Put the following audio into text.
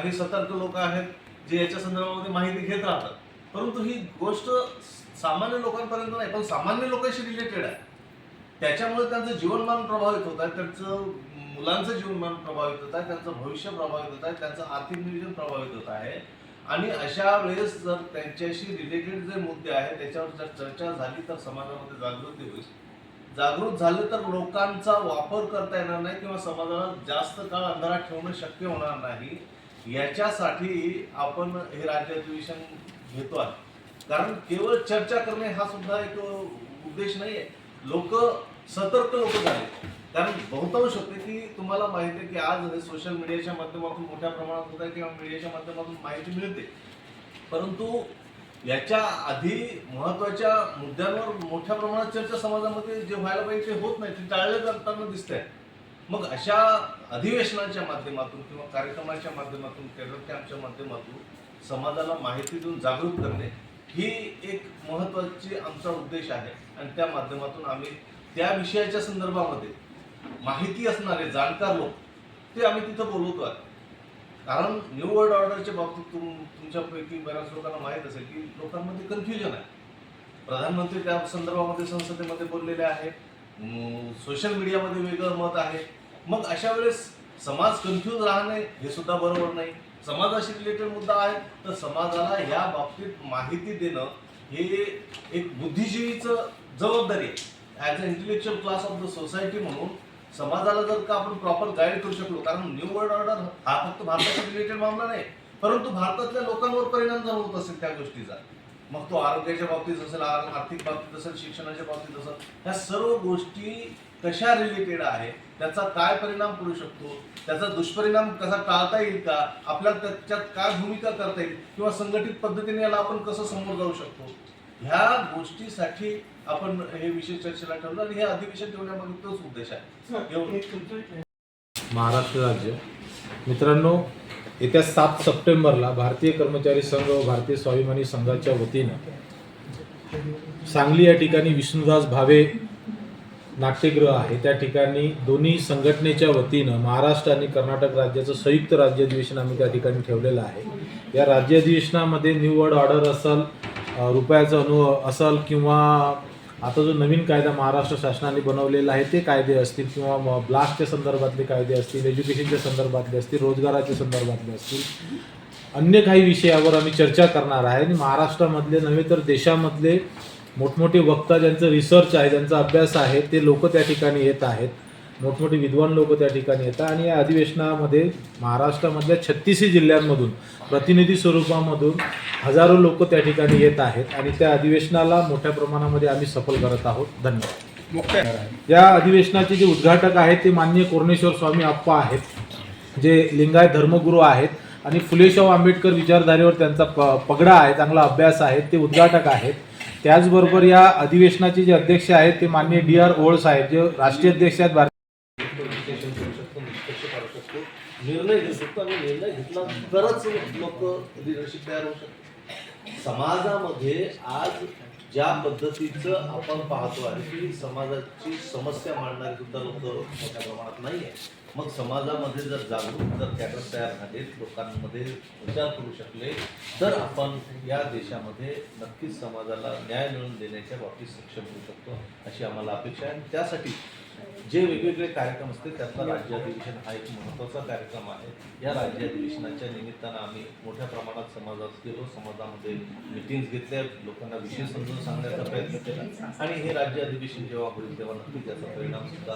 काही सतर्क लोक आहेत जे याच्या संदर्भामध्ये माहिती घेत राहतात. परंतु ही गोष्ट सामान्य लोकांपर्यंत नाही पण सामान्य लोकांशी रिलेटेड आहे. त्याच्यामुळे त्यांचं जीवनमान प्रभावित होत आहे त्यांचं मुलांचं जीवनमान प्रभावित होत आहे त्यांचं भविष्य प्रभावित होत आहे त्यांचं आर्थिक नियोजन प्रभावित होत आहे. आणि अशा वेळेस जर त्यांच्याशी रिलेटेड जे मुद्दे आहेत त्याच्यावर जर चर्चा झाली तर समाजामध्ये जागृती होईल. जागृत झाले तर लोकांचा वापर करता येणार नाही किंवा समाजाला जास्त काळ अंधारात ठेवणं शक्य होणार नाही. याच्यासाठी आपण हे राज्य अधिवेशन घेतो आहे. कारण केवळ चर्चा करणे हा सुद्धा एक उद्देश नाही आहे. लोक सतर्क लोक झाले. कारण बहुतांश होते की तुम्हाला माहिती आहे की आज हे सोशल मीडियाच्या माध्यमातून मोठ्या प्रमाणात होत आहे किंवा मीडियाच्या माध्यमातून माहिती मिळते. परंतु याच्या आधी महत्त्वाच्या मुद्द्यांवर मोठ्या प्रमाणात चर्चा समाजामध्ये जे व्हायला पाहिजे ते होत नाही ते टाळले जाताना दिसत आहे मग अशा अधिवेशनाच्या माध्यमातून किंवा कार्यक्रमाच्या माध्यमातून टेरर कॅम्पच्या माध्यमातून समाजाला माहिती देऊन जागरूक करणे ही एक महत्त्वाची आमचा उद्देश आहे. आणि त्या माध्यमातून आम्ही त्या विषयाच्या संदर्भामध्ये माहिती असणारे जाणकार लोक ते आम्ही तिथं बोलवतो आहे. कारण न्यू वर्ल्ड ऑर्डरच्या बाबतीत तुम तुमच्यापैकी बऱ्याच लोकांना माहीत असेल की लोकांमध्ये कन्फ्युजन आहे. प्रधानमंत्री त्या संदर्भामध्ये संसदेमध्ये बोललेले आहेत सोशल मीडियामध्ये वेगळं मत आहे. मग अशा वेळेस समाज कन्फ्यूज राहणे हे सुद्धा बरोबर नाही. समाजाशी रिलेटेड मुद्दा आहे तर समाजाला या बाबतीत माहिती देणं हे एक बुद्धिजीवीचं जबाबदारी आहे. As a intellectual class of the society म्हणून समाजाला जर का आपण प्रॉपर गाईड करू शकलो कारण न्यू वर्ल्ड ऑर्डर हा फक्त भारताशी रिलेटेड मामला नाही परंतु भारतातल्या लोकांवर परिणाम जर होत असेल त्या गोष्टीचा. मग तो आरोग्याच्या बाबतीत असेल आर- आर्थिक बाबतीत असेल शिक्षणाच्या बाबतीत असेल ह्या सर्व गोष्टी कशा रिलेटेड आहे त्याचा काय परिणाम पडू शकतो त्याचा दुष्परिणाम कसा टाळता येईल का आपल्याला त्याच्यात काय भूमिका करता येईल किंवा संघटित पद्धतीने याला आपण कसं समोर जाऊ शकतो ह्या गोष्टीसाठी आपण हे विषय चर्चेला ठेवलं आणि हे अधिवेशन ठेवण्यामागे तोच उद्देश आहे. महाराष्ट्र राज्य मित्रांनो येत्या सात सप्टेंबरला भारतीय कर्मचारी संघ व भारतीय स्वाभिमानी संघाच्या वतीनं सांगली या ठिकाणी विष्णुदास भावे नाट्यगृह आहे. त्या ठिकाणी दोन्ही संघटनेच्या वतीनं महाराष्ट्र आणि कर्नाटक राज्याचं संयुक्त राज्य अधिवेशन आम्ही त्या ठिकाणी ठेवलेलं आहे. या राज्य अधिवेशनामध्ये न्यू वर्ड ऑर्डर असल रुपयाचं अनु असल किंवा आता जो नवीन कायदा महाराष्ट्र शासनाने बनवलेला आहे ते कायदे असतील किंवा ब्लास्टच्या संदर्भातले कायदे असतील एज्युकेशनच्या संदर्भातले असतील रोजगाराच्या संदर्भातले असतील अन्य काही विषयावर आम्ही चर्चा करणार आहे. आणि महाराष्ट्रामधले नव्हे तर देशामधले मोठमोठे वक्ता ज्यांचं रिसर्च आहे ज्यांचा अभ्यास आहे ते लोक त्या ठिकाणी येत आहेत. मोठमोठे विद्वान लोक त्या ठिकाणी येतात. आणि या अधिवेशनामध्ये महाराष्ट्रामधल्या छत्तीसही जिल्ह्यांमधून प्रतिनिधी स्वरूपामधून हजारो लोक त्या ठिकाणी येत आहेत. आणि त्या अधिवेशनाला मोठ्या प्रमाणामध्ये आम्ही सफल करत आहोत. धन्यवाद. या अधिवेशनाचे जे उद्घाटक आहेत ते माननीय कोरणेश्वर स्वामी आप्पा आहेत जे लिंगायत धर्मगुरू आहेत. आणि फुलेशाहू आंबेडकर विचारधारेवर त्यांचा प पगडा आहे चांगला अभ्यास आहे ते उद्घाटक आहेत. त्याचबरोबर या अधिवेशनाचे जे अध्यक्ष आहेत ते माननीय डी आर ओळ साहेब जे राष्ट्रीय अध्यक्ष आहेत भारतीय विश्लेषण करू शकतो निष्कर्ष काढू शकतो निर्णय घेऊ शकतो आणि निर्णय घेतला तरच लोक लिडरशिप तयार होऊ शकतात. समाजामध्ये आज ज्या पद्धतीचं आपण पाहतो आहे की समाजाची समस्या मांडणारी सुद्धा लोक मोठ्या प्रमाणात नाही आहे मग समाजामध्ये जर जागरूक जर कॅडर तयार झाले लोकांमध्ये विचार करू शकले तर आपण या देशामध्ये नक्कीच समाजाला न्याय मिळवून देण्याच्या बाबतीत सक्षम होऊ शकतो अशी आम्हाला अपेक्षा आहे. आणि त्यासाठी जे वेगवेगळे कार्यक्रम असतील त्यातला राज्य अधिवेशन हा एक महत्त्वाचा कार्यक्रम आहे. या राज्य अधिवेशनाच्या निमित्तानं आम्ही मोठ्या प्रमाणात समाजात गेलो समाजामध्ये मिटिंग्स घेतल्या. लोकांना विषय समजून सांगण्याचा प्रयत्न केला. आणि हे राज्य अधिवेशन जेव्हा होईल तेव्हा नक्की त्याचा परिणामसुद्धा